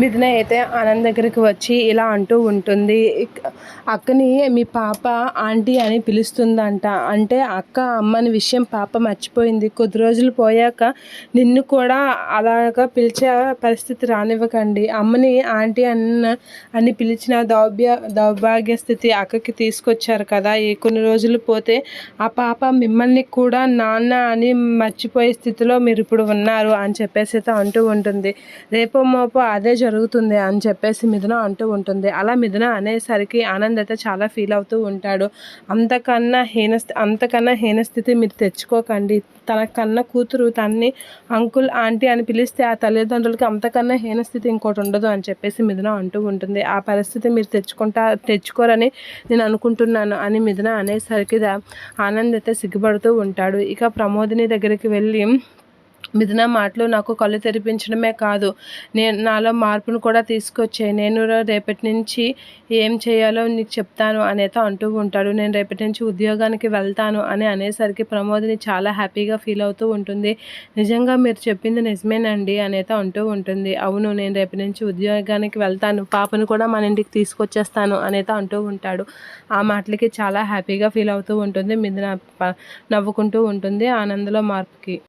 మిథున అయితే ఆనంద్ దగ్గరికి వచ్చి ఇలా అంటూ ఉంటుంది అక్కని మీ పాప ఆంటీ అని పిలుస్తుందంట. అంటే అక్క అమ్మని విషయం పాప మర్చిపోయింది. కొద్ది రోజులు పోయాక నిన్ను కూడా అలాగా పిలిచే పరిస్థితి రానివ్వకండి. అమ్మని ఆంటీ అన్న అని పిలిచిన దౌర్భ్య దౌర్భాగ్య స్థితి అక్కకి తీసుకొచ్చారు కదా. ఈ కొన్ని రోజులు పోతే ఆ పాప మిమ్మల్ని కూడా నాన్న అని మర్చిపోయే స్థితిలో మీరు ఇప్పుడు ఉన్నారు అని చెప్పేసి అయితే అంటూ ఉంటుంది. రేపో మోపో అదే జరుగుతుంది అని చెప్పేసి మిథున అంటూ ఉంటుంది. అలా మిథున అనేసరికి ఆనంద్ అయితే చాలా ఫీల్ అవుతూ ఉంటాడు. అంతకన్నా హీన అంతకన్నా హీన స్థితి మీరు తెచ్చుకోకండి. తన కన్న కూతురు తన్ని అంకుల్ ఆంటీ అని పిలిస్తే ఆ తల్లిదండ్రులకి అంతకన్నా హీన స్థితి ఇంకోటి ఉండదు అని చెప్పేసి మిథున అంటూ ఉంటుంది. ఆ పరిస్థితి మీరు తెచ్చుకుంటా తెచ్చుకోరని నేను అనుకుంటున్నాను అని మిథున అనేసరికి ఆనంద్ అయితే సిగ్గుపడుతూ ఉంటాడు. ఇక ప్రమోదిని దగ్గరికి వెళ్ళి మిథున మాటలు నాకు కళ్ళు తెరిపించడమే కాదు. నేను నాలో మార్పును కూడా తీసుకొచ్చాయి. నేను రేపటి నుంచి ఏం చేయాలో నీకు చెప్తాను అనేతో అంటూ ఉంటాడు. నేను రేపటి నుంచి ఉద్యోగానికి వెళ్తాను అని అనేసరికి ప్రమోదిని చాలా హ్యాపీగా ఫీల్ అవుతూ ఉంటుంది. నిజంగా మీరు చెప్పింది నిజమేనండి అనేతో అంటూ ఉంటుంది. అవును నేను రేపటి నుంచి ఉద్యోగానికి వెళ్తాను. పాపను కూడా మన ఇంటికి తీసుకొచ్చేస్తాను అనేతో అంటూ ఉంటాడు. ఆ మాటలకి చాలా హ్యాపీగా ఫీల్ అవుతూ ఉంటుంది. మిథున నవ్వుకుంటూ ఉంటుంది ఆనందలో మార్పుకి.